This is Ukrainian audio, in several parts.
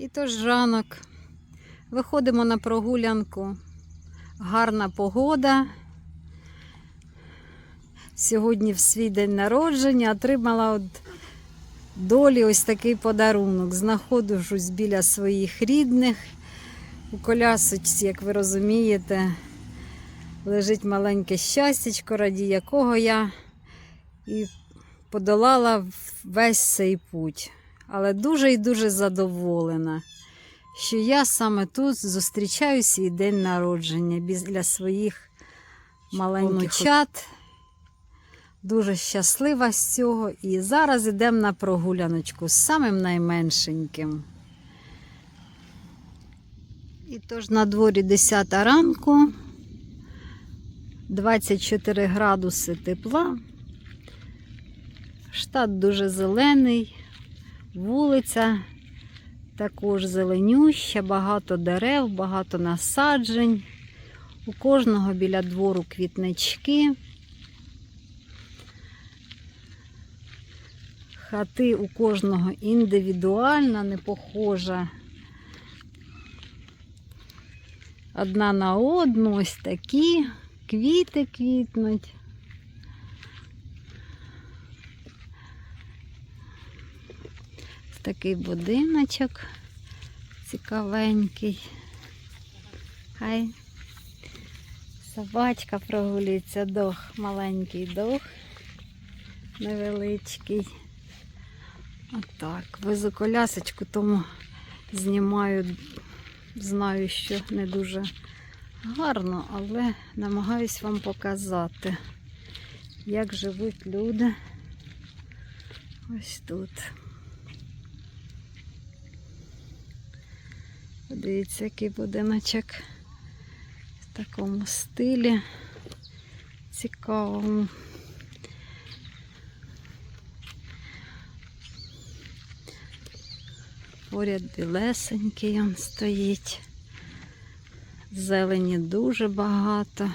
І тож ранок. Виходимо на прогулянку. Гарна погода. Сьогодні в свій день народження отримала от долі ось такий подарунок. Знаходжусь біля своїх рідних. У колясочці, як ви розумієте, лежить маленьке щастячко, раді якого я і подолала весь цей путь. Але дуже і дуже задоволена, що я саме тут зустрічаю свій день народження біля своїх маленьких. Дуже щаслива з цього. І зараз йдемо на прогуляночку з самим найменшеньким. І тож на дворі 10 ранку, 24 градуси тепла. Штат дуже зелений, вулиця також зеленюща, багато дерев, багато насаджень. У кожного біля двору квітнички. Хати у кожного індивідуальна, не похожа. Одна на одну, ось такі, квіти квітнуть. Такий будиночок цікавенький. Хай собачка прогулюється, дох, маленький дох, невеличкий. Отак, везу колясочку, тому знімаю, знаю, що не дуже гарно, але намагаюсь вам показати, як живуть люди ось тут. Подивіться, який будиночок в такому стилі цікавому. Поряд білесенький він стоїть. Зелені дуже багато.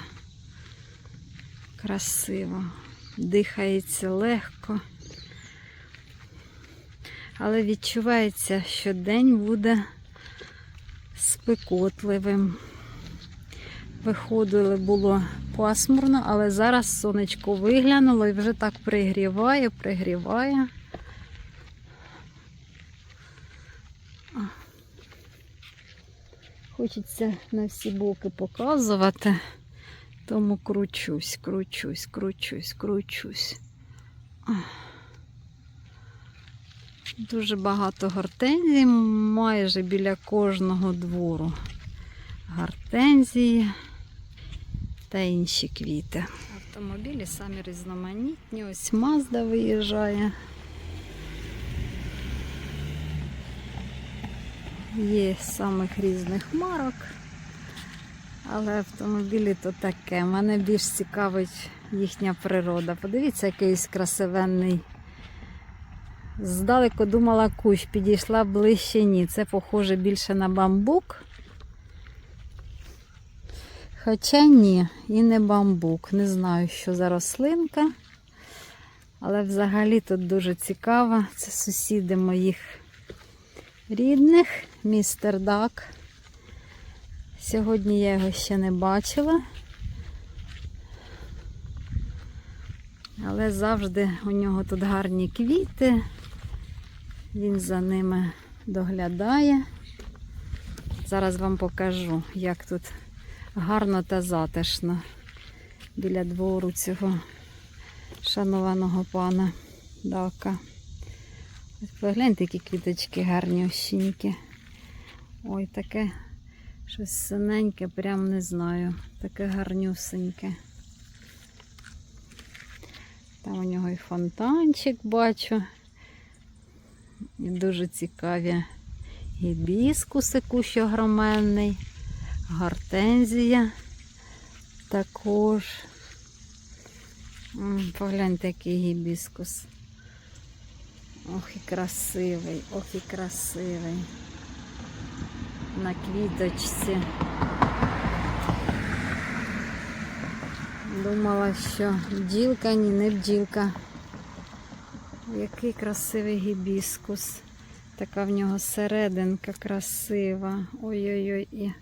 Красиво. Дихається легко. Але відчувається, що день буде спекотливим. Виходили, було пасмурно, але зараз сонечко виглянуло і вже так пригріває, пригріває. Хочеться на всі боки показувати, тому кручусь, кручусь, кручусь, кручусь. Дуже багато гортензій, майже біля кожного двору. Гортензії та інші квіти. Автомобілі самі різноманітні. Ось Мазда виїжджає. Є самих різних марок. Але автомобілі то таке. Мене більш цікавить їхня природа. Подивіться, якийсь красивенний. Здалеку думала кущ, підійшла ближче ні. Це похоже більше на бамбук. Хоча ні, і не бамбук. Не знаю, що за рослинка. Але взагалі тут дуже цікаво. Це сусіди моїх рідних, містер Дак. Сьогодні я його ще не бачила. Але завжди у нього тут гарні квіти. Він за ними доглядає. Зараз вам покажу, як тут гарно та затишно біля двору цього шанованого пана Дака. Ось Погляньте, які квіточки гарні ощінькі. Ой, таке щось синеньке, прям не знаю. Таке гарнюсеньке. Там у нього і фонтанчик бачу. І дуже цікаві гібіскуси, кущ огроменний, гортензія також. Погляньте, який гібіскус. Ох і красивий, ох і красивий. На квіточці. Думала, що бджілка, ні, не бджілка. Який красивий гібіскус. Така в нього серединка красива. Ой-ой-ой, і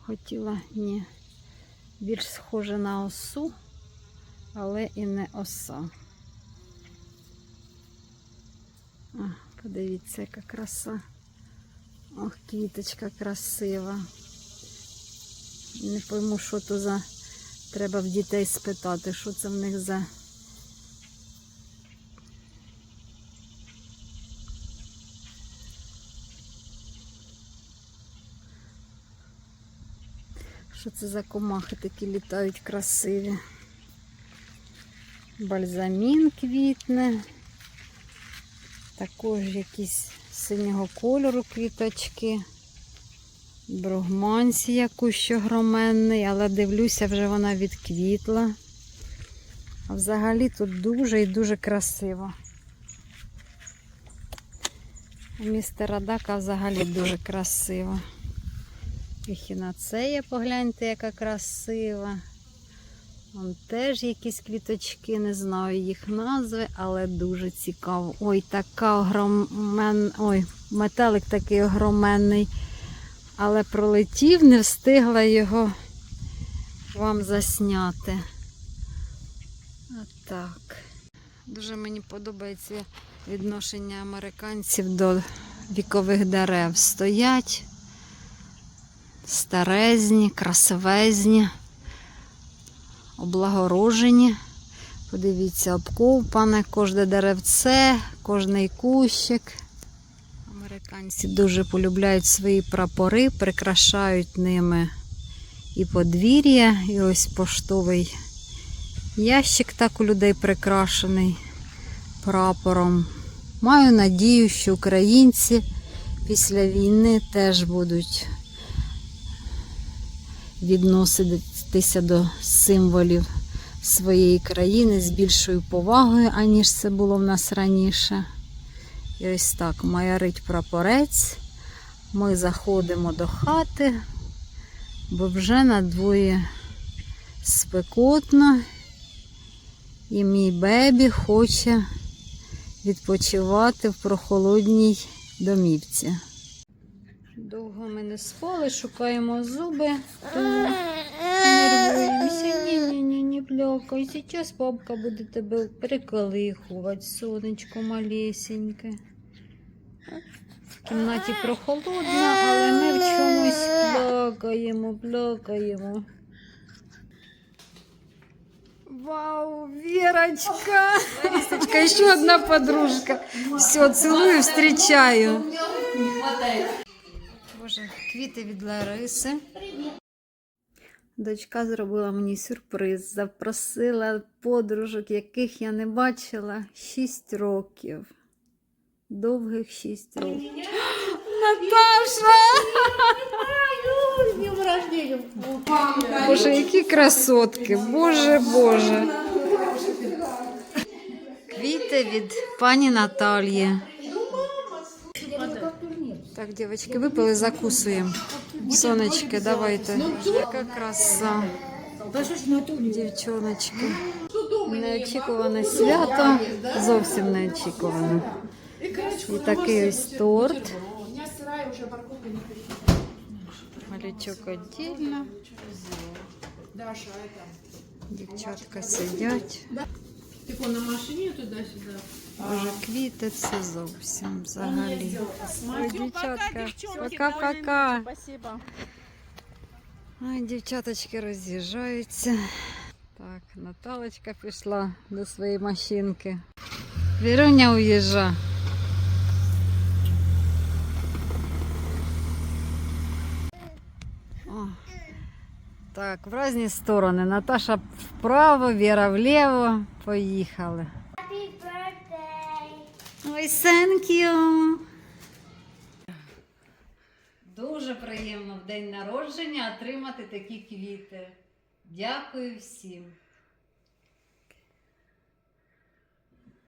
хотіла ні. Більш схоже на осу, але і не оса. А, подивіться, яка краса. Ох, квіточка красива. Не пойму, що то за. Треба в дітей спитати, що це в них за. Що це за комахи такі літають красиві? Бальзамін квітне. Також якісь синього кольору квіточки. Бругмансія кущ огроменний, але дивлюся, вже вона відквітла. А взагалі тут дуже і дуже красиво. У містера Дака взагалі дуже красиво. Ехінацея, погляньте, яка красива. Вон теж якісь квіточки, не знаю їх назви, але дуже цікаво. Ой, така огромен... Ой, метелик такий огроменний. Але пролетів, не встигла його вам засняти. Отак. Дуже мені подобається відношення американців до вікових дерев. Стоять старезні, красивезні, облагорожені. Подивіться, обковпане, кожне деревце, кожний кущик. Американці дуже полюбляють свої прапори, прикрашають ними і подвір'я, і ось поштовий ящик так у людей прикрашений прапором. Маю надію, що українці після війни теж будуть відноситися до символів своєї країни з більшою повагою, аніж це було в нас раніше. І ось так маярить прапорець. Ми заходимо до хати, бо вже на двоє спекотно, і мій бебі хоче відпочивати в прохолодній домівці. Довго ми не спали, шукаємо зуби, то нервуємося. Ні-ні-ні, не плякай. Зараз бабка буде тебе приколихувати, сонечко малесеньке. В кімнаті прохолодно, але ми в чомусь плакаємо, плакаємо. Вау, Верочка! Листочка, ще одна подружка. Все, целую, встречаю. Боже, квіти від Лариси. Дочка зробила мені сюрприз, запросила подружок, яких я не бачила 6 років. Довгих 6 років. Наташа! С днем рождения! Боже, які красотки! Боже, Боже. Квіти від пані Наталії. Так, дівчатки, випили, закусуємо. Сонечки, давайте. Яка краса. Дівчоночки. Неочікуване свято. Зовсім неочікуване. І такий ось торт. Малючок віддільно. Дівчатка сидять. Типа на машине туда-сюда. Боже, квіти це зовсім взагалі. Ой, дівчатка, пока-пока. Спасибо. Ой, дівчаточки роз'їжджаються. Так, Наталочка пішла до своєї машинки. Віруня уїжджа. Так, в різні сторони. Наташа вправо, Віра вліво. Поїхали. Happy birthday! Ой, thank you. Дуже приємно в день народження отримати такі квіти. Дякую всім.